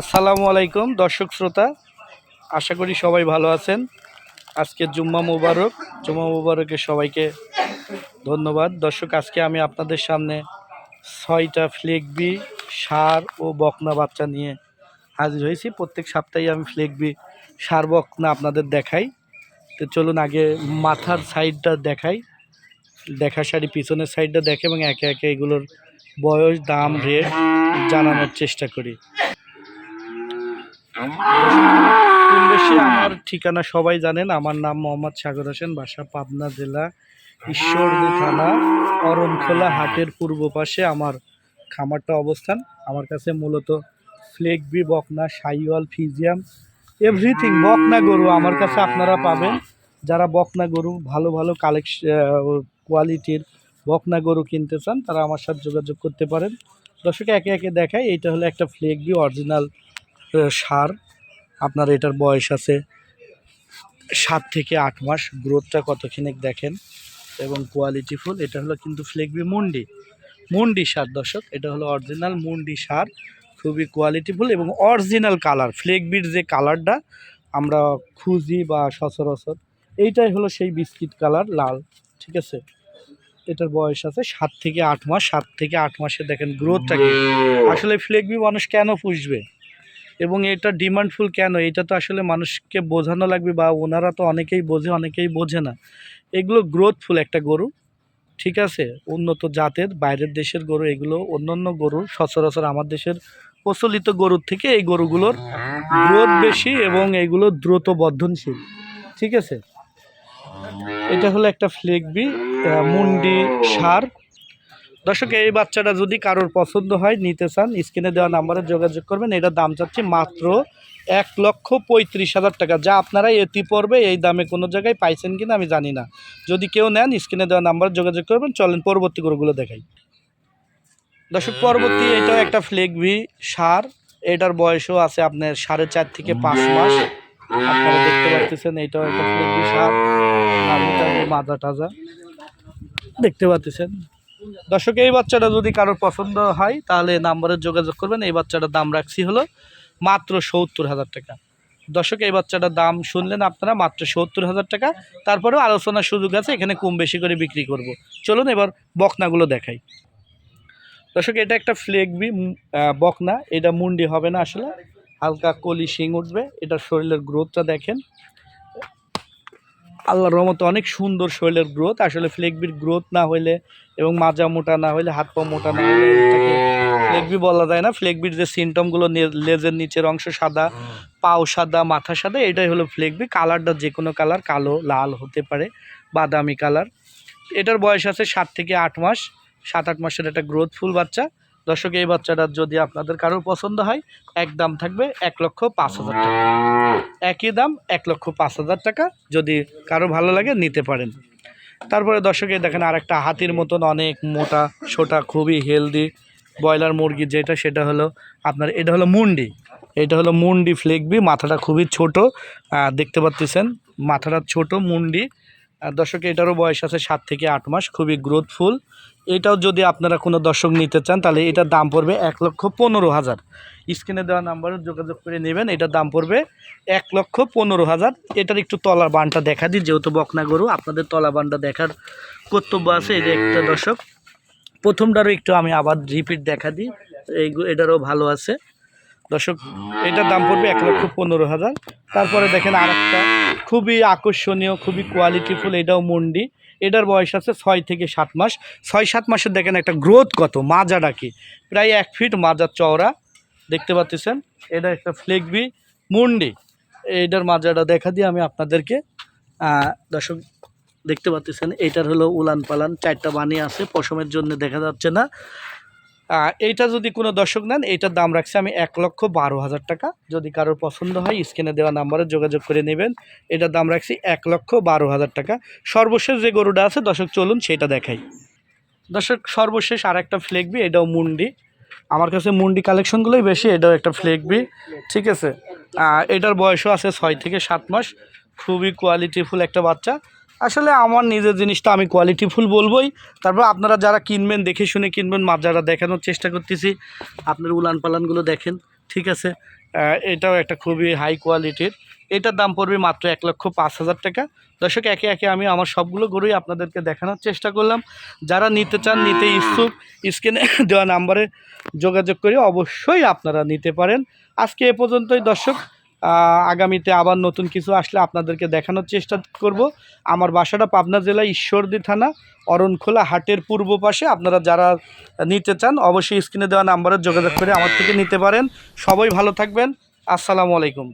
আসসালামু আলাইকুম, দর্শক শ্রোতা। আশা করি সবাই ভালো আছেন। আজকে জুম্মা মুবারক। জুম্মা মুবারকের সবাইকে ধন্যবাদ। দর্শক, আজকে আমি আপনাদের সামনে ছয়টা ফ্লেগবি সার ও বকনা বাচ্চা নিয়ে হাজির হয়েছি। প্রত্যেক সপ্তাহে আমি ফ্লেগবি সার, বকনা আপনাদের দেখাই। তো চলুন আগে মাথার সাইডটা দেখাই। দেখা সারি পিছনের সাইডটা দেখে এবং একে একে এগুলোর বয়স, দাম, রেট জানানোর চেষ্টা করি। আমার ঠিকানা সবাই জানেন? আমার নাম মোহাম্মদ সাগর হোসেন, বাসা পাবনা জেলা, ঈশ্বরদী থানা, অরণখোলা হাটের পূর্ব পাশে আমার খামারটা অবস্থান। আমার কাছে মূলত ফ্লেগবি বকনা, সাইওয়াল, ফিজিয়াম, এভরিথিং। বকনা গরু আমার কাছে আপনারা পাবেন। যারা বকনা গরু ভালো ভালো কালেকশ কোয়ালিটির বকনা গরু কিনতে চান, তারা আমার সাথে যোগাযোগ করতে পারেন। দর্শক, একে একে দেখায় এইটা হলো একটা ফ্লেগবি অরিজিনাল সার, আপনার এটার বয়স আছে সাত থেকে আট মাস। গ্রোথটা কতখানি দেখেন এবং কোয়ালিটি ফুল এটা হলো কিন্তু ফ্লেগবি মুন্ডি মুন্ডি সার দর্শক, এটা হলো অরিজিনাল মুন্ডি সার, খুবই কোয়ালিটিফুল এবং অরিজিনাল কালার ফ্লেগবির যে কালারটা আমরা খুঁজি বা সচরাচর, এইটাই হলো সেই বিস্কিট কালার লাল, ঠিক আছে? এটার বয়স আছে সাত থেকে আট মাস, সাত থেকে আট মাসে দেখেন গ্রোথটা কি? আসলে ফ্লেগবি মানুষ কেন পুষবে? এবং এটা ডিমান্ডফুল কেন? এটা তো আসলে মানুষকে বোঝানো লাগবে বা ওনারা তো অনেকেই বোঝে অনেকেই বোঝে না। এগুলো গ্রোথফুল একটা গরু, ঠিক আছে? উন্নত জাতের, বাইরের দেশের গরু, এগুলো অন্যান্য গরু, সচরাচর আমার দেশের প্রচলিত গরুর থেকে এই গরুগুলোর গ্রোথ বেশি এবং এগুলো দ্রুত বর্ধনশীল, ঠিক আছে? এটা হলো একটা ফ্লেগবি মুন্ডি, সার দর্শক, এই বাচ্চাটা যদি কারোর পছন্দ হয়, নিতে চান, স্ক্রিনে দেওয়া নাম্বারে যোগাযোগ করবেন। এটার দাম চাচ্ছি মাত্র এক লক্ষ পঁয়ত্রিশ হাজার টাকা। যা আপনারা এটি পড়বে, এই দামে কোনো জায়গায় পাইছেন কিনা আমি জানি না। যদি কেউ নেন, স্ক্রিনে দেওয়া নাম্বারে যোগাযোগ করবেন। চলেন পরবর্তী গরুগুলো দেখাই। দর্শক, পরবর্তী এটাও একটা ফ্লেগভি সার। এটার বয়সও আছে আপনার সাড়ে চার থেকে পাঁচ মাস। আপনারা দেখতে পাচ্ছেন, এটাও একটা ফ্লেগভি সার। মাজা টাজা দেখতে পাচ্ছেন? দর্শক, এই বাচ্চাটা যদি কারোর পছন্দ হয়, তাহলে নাম্বারে যোগাযোগ করবেন। এই বাচ্চাটার দাম রাখছি হলো মাত্র সত্তর হাজার টাকা। দর্শক, এই বাচ্চাটার দাম শুনলেন আপনারা, মাত্র সত্তর হাজার টাকা। তারপরেও আলোচনার সুযোগ আছে, এখানে কম বেশি করে বিক্রি করব। চলুন এবার বকনাগুলো দেখাই। দর্শক, এটা একটা ফ্লেগবি বকনা। এটা মুন্ডি হবে না আসলে। হালকা কলি শিং উঠবে। এটার শরীরের গ্রোথটা দেখেন। আল্লাহর রহমতে অনেক সুন্দর শরীরের গ্রোথ আসলে ফ্লেগবির গ্রোথ না হইলে এবং মাজা মোটা না হইলে, হাত পা মোটা না এটাকে ফ্লেগবি বলা যায় না। ফ্লেগবির যে সিমটমগুলো লেজের নিচের অংশ সাদা, পাও সাদা, মাথা সাদা, এটাই হলো ফ্লেগবি কালারটা যে কোনো কালার কালো, লাল হতে পারে, বাদামি কালার এটার বয়স আছে সাত থেকে আট মাস। সাত আট মাসের একটা গ্রোথফুল বাচ্চা। দর্শক, এই বাচ্চাটা যদি আপনাদের কারোর পছন্দ হয়, এক দাম থাকবে এক লক্ষ পাঁচ হাজার টাকা। একই দাম এক লক্ষ পাঁচ হাজার টাকা যদি কারও ভালো লাগে নিতে পারেন। তারপরে দর্শকে দেখেন আর একটা হাতির মতন অনেক মোটা ছোটা খুবই হেলদি ব্রয়লার মুরগি যেটা, সেটা হলো আপনার, এটা হলো মুন্ডি। এটা হলো মুন্ডি ফ্লেগবি মাথাটা খুবই ছোট। দেখতে পাচ্ছেন, মাথাটা ছোট, মুন্ডি। দর্শক, এটারও বয়স আছে সাত থেকে আট মাস, খুবই গ্রোথফুল এটাও যদি আপনারা কোনো দর্শক নিতে চান, তাহলে এটার দাম পড়বে এক লক্ষ পনেরো হাজার। স্ক্রিনে দেওয়া নাম্বারে যোগাযোগ করে নেবেন, এটার দাম পড়বে এক লক্ষ পনেরো হাজার। এটার একটু তলার বানটা দেখা দিই, যেহেতু বকনা গরু, আপনাদের তলা বানটা দেখার কর্তব্য আছে যে একটা দর্শক। প্রথমটারও একটু আমি আবার রিপিট দেখা দিই, এই এটারও ভালো আছে। দর্শক, এটার দাম পড়বে এক লক্ষ পনেরো হাজার। তারপরে দেখেন আরেকটা। খুবই আকর্ষণীয়, খুবই কোয়ালিটিফুল এটাও মন্ডি। এটার বয়স আছে ছয় থেকে সাত মাস। ছয় সাত মাসের দেখেন একটা গ্রোথ কত মাজাটা কি প্রায় এক ফিট মাজার চওড়া, দেখতে পাচ্ছেন? এটা একটা ফ্লেগবি মুন্ডি। এইটার মাজাটা দেখা দিয়ে আমি আপনাদেরকে দর্শক দেখতে পাচ্ছেন এইটার হলো উলান পালান, চারটা বানি আছে, পশমের জন্য দেখা যাচ্ছে না। এইটা যদি কোনো দর্শক নেন, এইটার দাম রাখছি আমি এক লক্ষ বারো হাজার টাকা। যদি কারোর পছন্দ হয়, স্ক্রিনে দেওয়া নাম্বারে যোগাযোগ করে নেবেন। এটার দাম রাখছি এক লক্ষ বারো হাজার টাকা। সর্বশেষ যে গরুটা আছে, দর্শক চলুন সেটা দেখাই। দর্শক, সর্বশেষ আর একটা ফ্লেগবি এটাও মুন্ডি। আমার কাছে মুন্ডি কালেকশনগুলোই বেশি, এটাও একটা ফ্লেগবি ঠিক আছে? এটার বয়সও আছে ছয় থেকে সাত মাস। খুবই কোয়ালিটিফুল একটা বাচ্চা। আসলে আমার নিজের জিনিসটা আমি কোয়ালিটিফুল বলবোই। তারপর আপনারা যারা কিনবেন, দেখে শুনে কিনবেন যারা দেখানোর চেষ্টা করতেছি। আপনার উলান পালানগুলো দেখেন, ঠিক আছে? এটাও একটা খুবই হাই কোয়ালিটির এটার দাম পড়বে মাত্র এক লক্ষ পাঁচ হাজার টাকা। দর্শক, একে একে আমি আমার সবগুলো গরুই আপনাদেরকে দেখানোর চেষ্টা করলাম। যারা নিতে চান, নিতে ইচ্ছুক, স্ক্রিনে দেওয়া নাম্বারে যোগাযোগ করে অবশ্যই আপনারা নিতে পারেন। আজকে এ পর্যন্তই, দর্শক। আগামীতে আবার নতুন কিছু আসলে আপনাদেরকে দেখানোর চেষ্টা করব। আমার বাসাটা পাবনা জেলা ঈশ্বরদী থানা, অরণখোলা হাটের পূর্ব পাশে। আপনারা যারা নিতে চান, অবশ্যই স্ক্রিনে দেওয়া নাম্বারে যোগাযোগ করে আমার থেকে নিতে পারেন। সবাই ভালো থাকবেন। আসসালামু আলাইকুম।